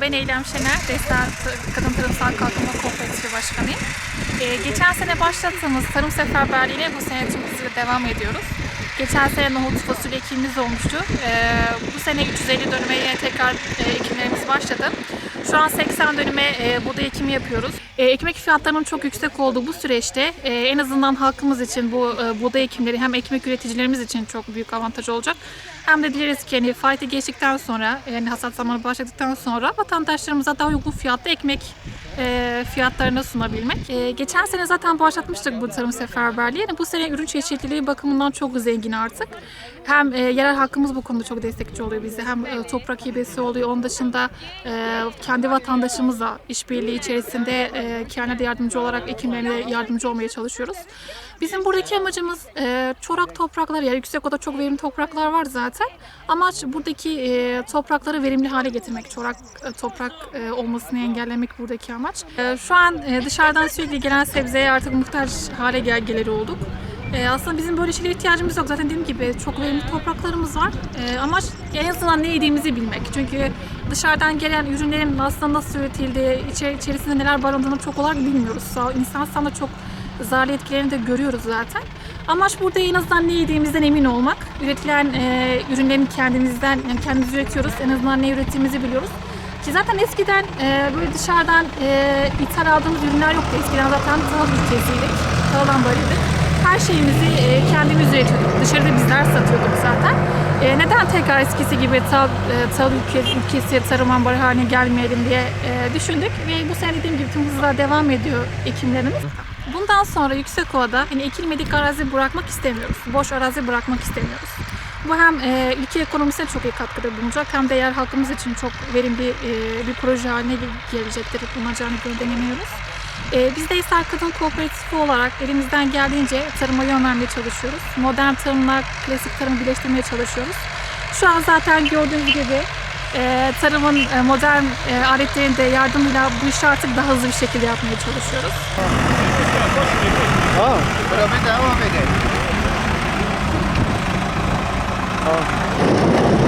Ben Eylem Şener, Destan Kadın Tarımsal Kalkınma Kooperatifi Başkanıyım. Ee, geçen sene başlattığımız tarım seferberliğiyle bu sene tüm devam ediyoruz. Geçen sene nohut fasulye ekimimiz olmuştu. Ee, bu sene 350 dönüme tekrar e, ekimlerimiz başladı. Şu an 80 dönüme e, buğday ekimi yapıyoruz. E, ekmek fiyatlarının çok yüksek olduğu bu süreçte e, en azından halkımız için bu e, buğday ekimleri hem ekmek üreticilerimiz için çok büyük avantaj olacak. Hem de dileriz ki hani fayda geçtikten sonra yani hasat zamanı başladıktan sonra vatandaşlarımıza daha uygun fiyatlı ekmek e, fiyatlarını sunabilmek. E, geçen sene zaten başlatmıştık bu tarım seferberliği. Yani bu sene ürün çeşitliliği bakımından çok zengin artık. Hem e, yerel halkımız bu konuda çok destekçi oluyor bize. Hem e, toprak hibesi oluyor. Onun dışında e, kendi vatandaşımızla işbirliği içerisinde e, kendine yardımcı olarak ekimlerine yardımcı olmaya çalışıyoruz. Bizim buradaki amacımız e, çorak topraklar, yani yüksek oda çok verimli topraklar var zaten. Amaç buradaki e, toprakları verimli hale getirmek, çorak e, toprak e, olmasını engellemek buradaki amaç. E, şu an e, dışarıdan sürekli gelen sebzeye artık muhtaç hale gel geleri olduk. E, aslında bizim böyle şeylere ihtiyacımız yok. Zaten dediğim gibi çok verimli topraklarımız var. E, amaç en azından ne yediğimizi bilmek. Çünkü dışarıdan gelen ürünlerin aslında nasıl üretildiği, içeri, içerisinde neler barındığını çok olarak bilmiyoruz. İnsan sağlığına çok zararlı etkilerini de görüyoruz zaten. Amaç burada en azından ne yediğimizden emin olmak. Üretilen e, ürünlerin kendimizden, yani kendimiz üretiyoruz. En azından ne ürettiğimizi biliyoruz. Ki zaten eskiden e, böyle dışarıdan e, ithal aldığımız ürünler yoktu. Eskiden zaten tahıl ülkesiydik. Tahıl böyledir. Her şeyimizi e, kendimiz üretiyorduk. Dışarıda bizler satıyorduk zaten. E, neden tekrar eskisi gibi tahıl, e, tahıl ülkesi, ülkesi tarım ambarı haline gelmeyelim diye e, düşündük. Ve bu sene dediğim gibi tüm hızla devam ediyor ekimlerimiz. Bundan sonra Yüksekova'da hani ekilmedik arazi bırakmak istemiyoruz. Boş arazi bırakmak istemiyoruz. Bu hem e, ülke ekonomisine çok iyi katkıda bulunacak hem de yer halkımız için çok verimli e, bir proje haline gelecektir. Bulunacağını inanıyoruz. E, biz de Hisar Kadın Kooperatifi olarak elimizden geldiğince tarıma yön vermeye çalışıyoruz. Modern tarımla klasik tarımı birleştirmeye çalışıyoruz. Şu an zaten gördüğünüz gibi e, tarımın e, modern e, aletlerinin de yardımıyla bu işi artık daha hızlı bir şekilde yapmaya çalışıyoruz. Ha. Beraber devam edelim. Ben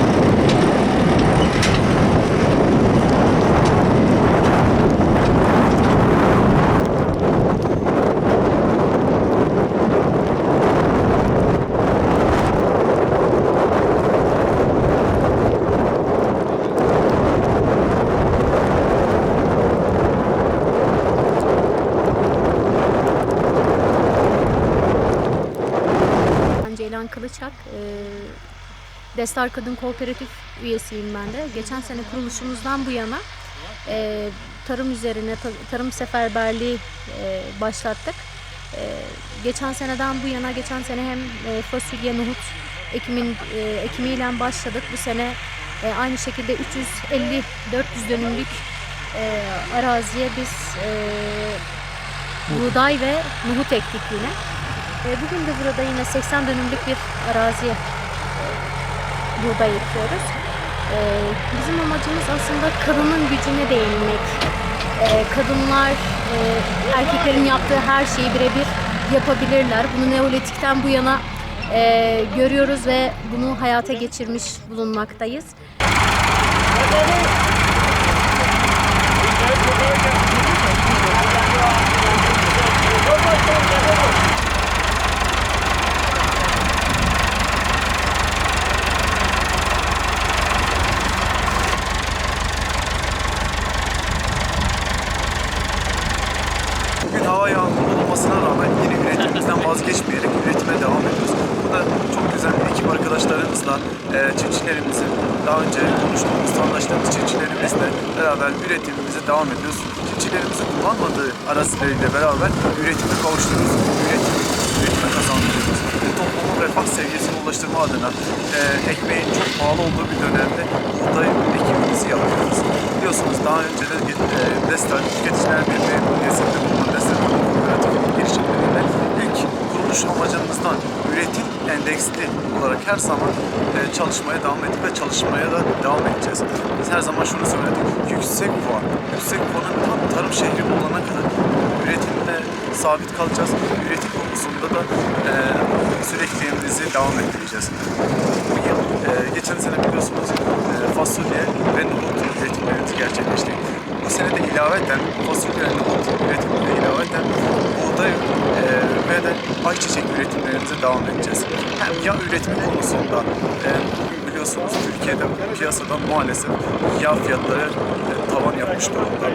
Ceylan Kılıçak. e, Destar Kadın Kooperatif üyesiyim ben de. Geçen sene kuruluşumuzdan bu yana e, tarım üzerine ta- tarım seferberliği e, başlattık. E, geçen seneden bu yana geçen sene hem fasulye, nohut ekimin ekimiyle başladık. Bu sene aynı şekilde 350-400 dönümlük araziye biz buğday ve nohut ektik yine. E, Bugün de burada yine 80 dönümlük bir araziye e, buğday ekiyoruz. E, Bizim amacımız aslında kadının gücüne değinmek. E, Kadınlar e, erkeklerin yaptığı her şeyi birebir yapabilirler. Bunu Neolitik'ten bu yana e, görüyoruz ve bunu hayata geçirmiş bulunmaktayız. Bugün yağmurlu olmasına rağmen yine üretimimizden vazgeçmeyerek üretime devam ediyoruz. Bu da çok güzel ekip arkadaşlarımızla, e, çiftçilerimizin daha önce konuştuğumuz, anlaştığımız çiftçilerimizle beraber üretimimize devam ediyoruz. Çiftçilerimizin kullanmadığı arazileriyle beraber üretime kavuşturuyoruz, üretim, üretime kazandırıyoruz. Ve toplumun refah seviyesine ulaştırma adına e, ekmeğin çok pahalı olduğu bir dönemde buğday ekimimizi yapıyoruz. Biliyorsunuz daha önce de e, Destan Tüketiciler Birliği bünyesinde bulunan Destan Kooperatifinin girişimleriyle ilk kuruluş amacımızdan üretim endeksli olarak her zaman e, çalışmaya devam ettik ve çalışmaya da devam edeceğiz. Biz her zaman şunu söyledik. Yüksek puan, yüksek puanın tam tarım şehri olana kadar üretimde sabit kalacağız. Üretim konusunda da e, sürekliliğimizi devam ettireceğiz. Bu yıl, e, geçen sene biliyorsunuz e, fasulye ve nohut üretimlerimizi gerçekleştirdik. Bu sene de ilaveten fasulye ve nohut üretimine ilaveten buğday e, ve de ayçiçek üretimlerimize devam edeceğiz. Hem yağ üretimi konusunda e, biliyorsunuz Türkiye'de piyasada maalesef yağ fiyatları e, tavan yapmış durumda.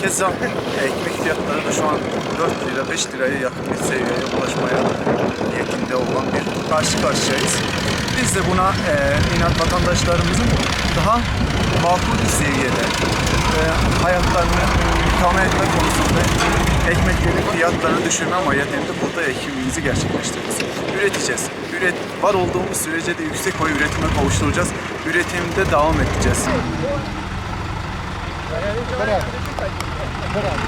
Keza ekmek fiyatları da şu an 4 lira 5 liraya yakın bir seviyeye ulaşmaya niyetinde olan bir karşı karşıyayız. Biz de buna e, inat vatandaşlarımızın daha makul bir seviyede e, hayatlarını ikame etme konusunda ekmeklerin fiyatlarını düşürme ameliyatında buğday ekimimizi gerçekleştiririz. Üreteceğiz. Üret, var olduğumuz sürece de yüksek oy üretime kavuşturacağız. Üretimde devam edeceğiz. Bırak. Bırak.